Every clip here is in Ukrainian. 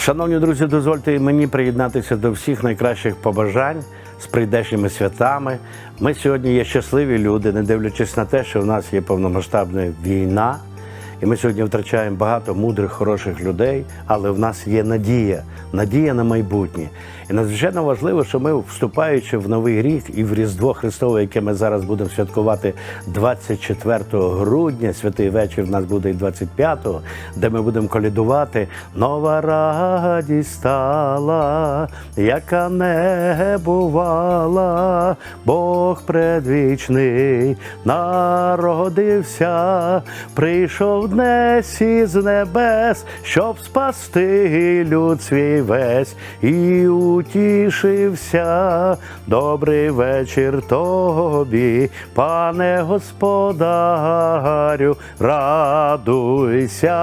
Шановні друзі, дозвольте і мені приєднатися до всіх найкращих побажань з прийдешніми святами. Ми сьогодні є щасливі люди, не дивлячись на те, що в нас є повномасштабна війна. І ми сьогодні втрачаємо багато мудрих, хороших людей, але в нас є надія, надія на майбутнє. І надзвичайно важливо, що ми, вступаючи в новий рік і в Різдво Христове, яке ми зараз будемо святкувати 24 грудня, святий вечір в нас буде і 25-го, де ми будемо колядувати. Нова радість стала, яка не бувала, Бог предвічний народився, прийшов днес із небес, щоб спасти люд свій весь. І утішився. Добрий вечір тобі, пане господарю, радуйся,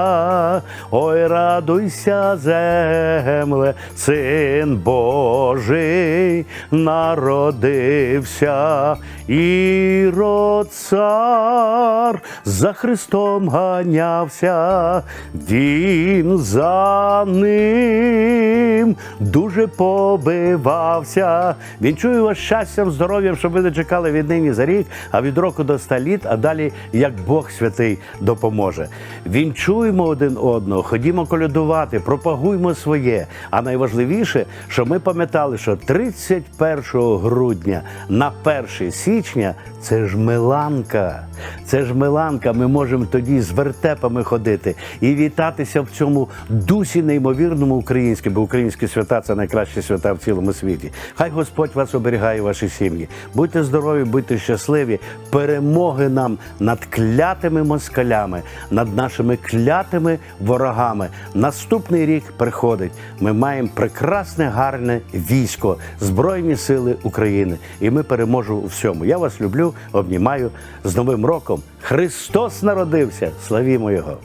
ой, радуйся, земле, син Божий народився, Ірод цар за Христом ганявся, він за ним дуже побивався. Він чує вас щастям, здоров'ям, щоб ви не чекали від нині за рік, а від року до ста літ, а далі як Бог святий допоможе. Вінчуємо один одного, ходімо колядувати, пропагуймо своє. А найважливіше, що ми пам'ятали, що 31 грудня на 1 січня це ж Миланка. Це ж Миланка. Ми можемо тоді з вертепами ходити і вітатися в цьому дусі неймовірному українському, бо українські свята це найкращі свята в цілому світі. Хай Господь вас оберігає ваші сім'ї. Будьте здорові, будьте щасливі. Перемоги нам над клятими москалями, над нашими клятими ворогами. Наступний рік приходить. Ми маємо прекрасне, гарне військо, Збройні Сили України. І ми переможемо у всьому. Я вас люблю, обнімаю з Новим роком. Христос народився! Славімо Його!